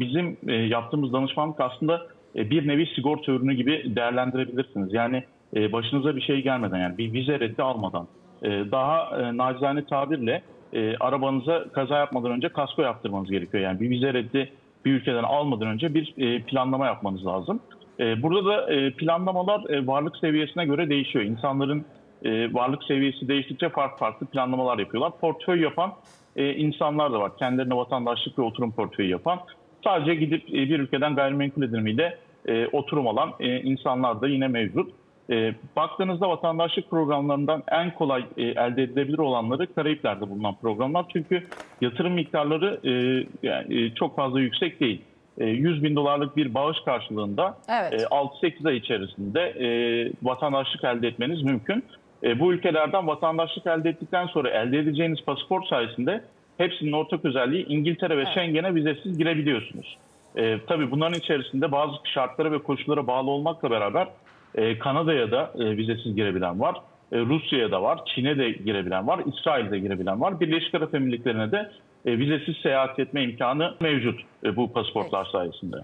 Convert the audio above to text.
Bizim e, yaptığımız danışmanlık aslında e, bir nevi sigorta ürünü gibi değerlendirebilirsiniz. Yani e, başınıza bir şey gelmeden yani bir vize reddi almadan e, daha e, nacizane tabirle e, arabanıza kaza yapmadan önce kasko yaptırmanız gerekiyor. Yani bir vize reddi bir ülkeden almadan önce bir e, planlama yapmanız lazım. E, burada da e, planlamalar e, varlık seviyesine göre değişiyor. İnsanların e, varlık seviyesi değiştikçe farklı farklı planlamalar yapıyorlar. Portföy yapan e, insanlar da var. Kendilerine vatandaşlık ve oturum portföyü yapan. Sadece gidip e, bir ülkeden gayrimenkul edinimiyle e, oturum alan e, insanlar da yine mevcut. E, baktığınızda vatandaşlık programlarından en kolay e, elde edilebilir olanları Karayipler'de bulunan programlar. Çünkü yatırım miktarları e, yani, e, çok fazla yüksek değil. E, 100 bin dolarlık bir bağış karşılığında Evet. e, 6-8 ay içerisinde vatandaşlık elde etmeniz mümkün. Bu ülkelerden vatandaşlık elde ettikten sonra elde edeceğiniz pasaport sayesinde hepsinin ortak özelliği İngiltere ve Evet. Schengen'e vizesiz girebiliyorsunuz. E, tabii bunların içerisinde bazı şartlara ve koşullara bağlı olmakla beraber e, Kanada'ya da e, vizesiz girebilen var. E, Rusya'ya da var, Çin'e de girebilen var, İsrail'de girebilen var. Birleşik Arap Emirlikleri'ne de e, vizesiz seyahat etme imkanı mevcut e, bu pasaportlar sayesinde.